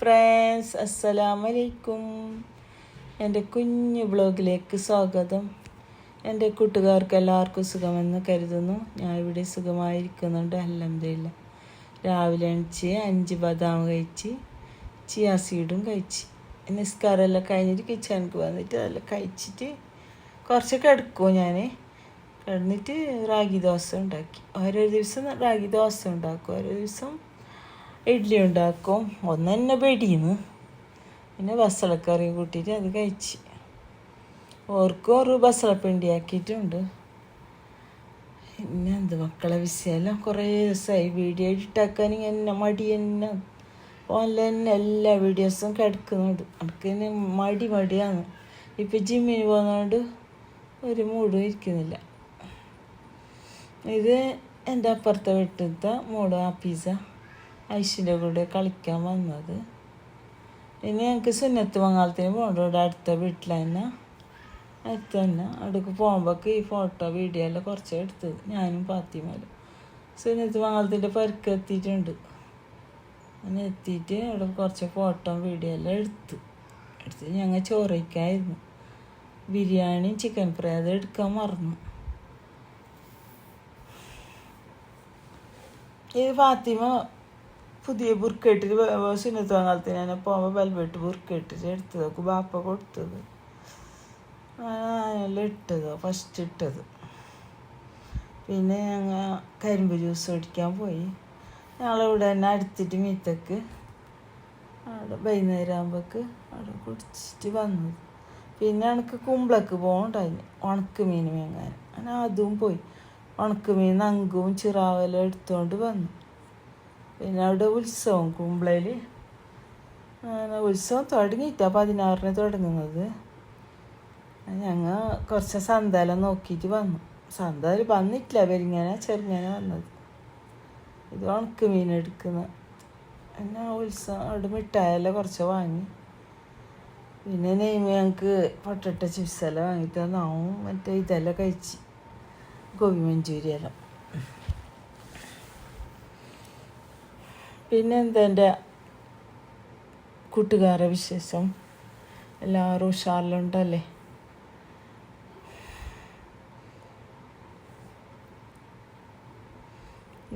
Friends അസ്സലാമലൈക്കും. എന്റെ കുഞ്ഞു ബ്ലോഗിലേക്ക് സ്വാഗതം. എന്റെ കൂട്ടുകാർക്ക് എല്ലാവർക്കും സുഖമെന്ന് കരുതുന്നു. ഞാൻ ഇവിടെ സുഖമായിരിക്കുന്നുണ്ട് അല്ലംദില്ല രാവിലെ എണിച്ച് അഞ്ച് ബദാം കഴിച്ച് ചിയാ സീഡും കഴിച്ച്. നിസ്കാരമെല്ലാം കഴിഞ്ഞിട്ട് കിച്ചണിക്ക് വന്നിട്ട് അതെല്ലാം കഴിച്ചിട്ട് കുറച്ച് കിടക്കും ഞാൻ കിടന്നിട്ട് റാഗി ദോശ ഉണ്ടാക്കി. ഓരോ ദിവസം റാഗി ദോശ ഉണ്ടാക്കും. ഓരോ ദിവസം ഇഡ്ഡലി ഉണ്ടാക്കും. ഒന്ന് തന്നെ പേടിയെന്ന്. പിന്നെ ബസളക്കറി കൂട്ടിയിട്ട് അത് കഴിച്ച്. ഓർക്കും ഒരു ബസളപ്പിണ്ടി ആക്കിയിട്ടുണ്ട്. പിന്നെ എന്ത് മക്കളെ വിഷയമെല്ലാം കുറേ ദിവസമായി വീഡിയോ ഇട്ടാക്കാൻ എന്നെ മടി തന്നെ. ഓൺലൈൻ തന്നെ എല്ലാ വീഡിയോസും കിടക്കുന്നുണ്ട്. എനിക്ക് മടി മടിയാണ്. ഇപ്പം ജിമ്മിന് പോകുന്നതുകൊണ്ട് ഒരു മൂടും ഇരിക്കുന്നില്ല. ഇത് എന്റെ അപ്പുറത്തെ വീട്ടിലത്തെ മോൾ ആപ്പീസ ഐശിന്റെ കൂടെ കളിക്കാൻ വന്നത്. ഇനി ഞങ്ങൾക്ക് സുന്നത്ത് മംഗളത്തിന് പോകണ്ട ഇവിടെ അടുത്ത വീട്ടിൽ തന്നെ. അടുത്ത് തന്നെ. അവിടേക്ക് പോകുമ്പോഴേക്ക് ഈ ഫോട്ടോ വീഡിയോ എല്ലാം കുറച്ച് എടുത്തത് ഞാനും പാത്തിമാലും സുന്നത്ത് മംഗളത്തിന്റെ പരിക്ക് എത്തിയിട്ടുണ്ട്. അങ്ങനെ എത്തിയിട്ട് അവിടെ കുറച്ച് ഫോട്ടോ വീഡിയോ എല്ലാം എടുത്തു. എടുത്ത് ഞങ്ങൾ ചോറയ്ക്കായിരുന്നു. ബിരിയാണി ചിക്കൻ ഫ്രൈ അത് എടുക്കാൻ മറന്നു. ഇത് ഫാത്തിമ പുതിയ ബുർക്കിട്ടിട്ട് സുന്നത്ത് കാലത്ത് ഞാൻ പോകുമ്പോൾ വെൽവെട്ട് ബുർക്കിട്ടിട്ട് എടുത്തത്. ബാപ്പ കൊടുത്തത്. ഞാനെല്ലാം ഇട്ടത്. ഫസ്റ്റ് ഇട്ടത്. പിന്നെ ഞങ്ങൾ കരിമ്പ് ജ്യൂസ് കുടിക്കാൻ പോയി. ഞങ്ങളിവിടെ തന്നെ അടുത്തിട്ട് മീത്തക്ക് അവിടെ വൈകുന്നേരം ആകുമ്പോൾക്ക് അവിടെ കുടിച്ചിട്ട് വന്നു. പിന്നെ എനിക്ക് കുമ്പളക്ക് പോകണ്ടായി ഉണക്ക് മീൻ വേങ്ങാൻ അങ്ങനെ അതും പോയി. ഉണക്ക് മീൻ നങ്കും ചിറാവെല്ലാം എടുത്തുകൊണ്ട് വന്നു. പിന്നെ അവിടെ ഉത്സവം കുമ്പളയിൽ ഉത്സവം തുടങ്ങിയിട്ടാണ് പതിനാറിന് തുടങ്ങുന്നത്. ഞങ്ങൾ കുറച്ച് സന്താലം നോക്കിയിട്ട് വന്നു. സന്താൽ വന്നിട്ടില്ല വരിങ്ങനെ ചെറുങ്ങനെ വന്നത്. ഇത് ഉണക്ക് മീൻ എടുക്കുന്ന. പിന്നെ ഉത്സവം അവിടെ മിഠായെല്ലാം കുറച്ച് വാങ്ങി. പിന്നെ നെയ്മ ഞങ്ങൾക്ക് പൊട്ടട്ട ചിപ്സെല്ലാം വാങ്ങിയിട്ട് നാവും മറ്റേ ഇതെല്ലാം കഴിച്ച്. ഗോപി മഞ്ചൂരി എല്ലാം പിന്നെ എന്താ എന്റെ കൂട്ടുകാരെ വിശേഷം? എല്ലാവരും ഉഷാറിലുണ്ടല്ലേ?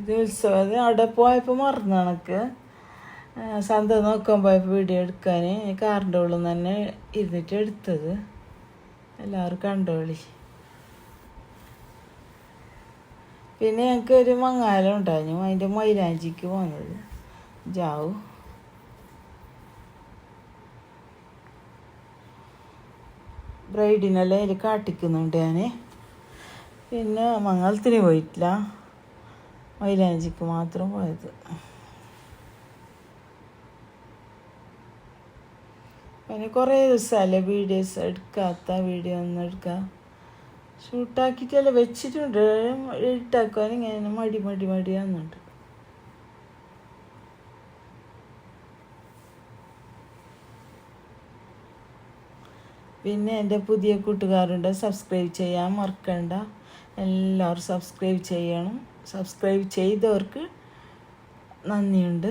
ഇത് ഉത്സവം അത് അവിടെ പോയപ്പോൾ മറന്നു കണക്ക്. സന്ത നോക്കാൻ പോയപ്പോൾ വീഡിയോ എടുക്കാൻ കാറിന്റെ ഉള്ളിൽ തന്നെ ഇരുന്നിട്ട് എടുത്തത്. എല്ലാവരും കണ്ടോളി പിന്നെ ഞങ്ങൾക്ക് ഒരു മങ്ങാലം ഉണ്ടായിരുന്നു അതിന്റെ മൈലാഞ്ചിക്ക് പോകുന്നത് ജാവു ബ്രൈഡിനെല്ലാം അതിൽ കാട്ടിക്കുന്നുണ്ട് ഞാൻ പിന്നെ മംഗളത്തിന് പോയിട്ടില്ല. മൈലാഞ്ചിക്ക് മാത്രം പോയത്. പിന്നെ കുറേ ദിവസമല്ലേ വീഡിയോസ് എടുക്കാത്ത വീഡിയോ ഒന്നും എടുക്കുക ഷൂട്ടാക്കിയിട്ടല്ല വെച്ചിട്ടുണ്ട്. എഡിറ്റാക്കുവാൻ ഇങ്ങനെ മടി മടി മടിയാകുന്നുണ്ട് പിന്നെ എന്റെ പുതിയ കൂട്ടുകാരുണ്ട് സബ്സ്ക്രൈബ് ചെയ്യാൻ മറക്കണ്ട. എല്ലാവരും സബ്സ്ക്രൈബ് ചെയ്യണം. സബ്സ്ക്രൈബ് ചെയ്തവർക്ക് നന്ദിയുണ്ട്.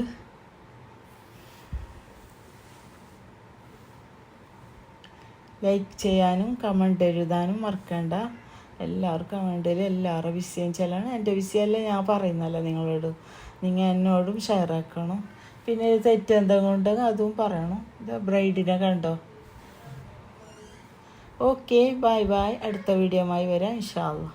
ലൈക്ക് ചെയ്യാനും കമന്റ് എഴുതാനും മറക്കണ്ട. എല്ലാവർക്കും കമന്റിൽ എല്ലാവരുടെ വിഷയം ചെല്ലാണ്. എന്റെ വിഷയമല്ല ഞാൻ പറയുന്നല്ല നിങ്ങളോട്? നിങ്ങൾ എന്നോടും ഷെയർ ആക്കണം. പിന്നെ തെറ്റെന്തെങ്കിലും ഉണ്ടെങ്കിൽ അതും പറയണം. ഇത് ബ്രൈഡിനെ കണ്ടോ? ഓക്കെ ബൈ ബൈ അടുത്ത വീഡിയോമായി വരാം ഇൻഷാല്ല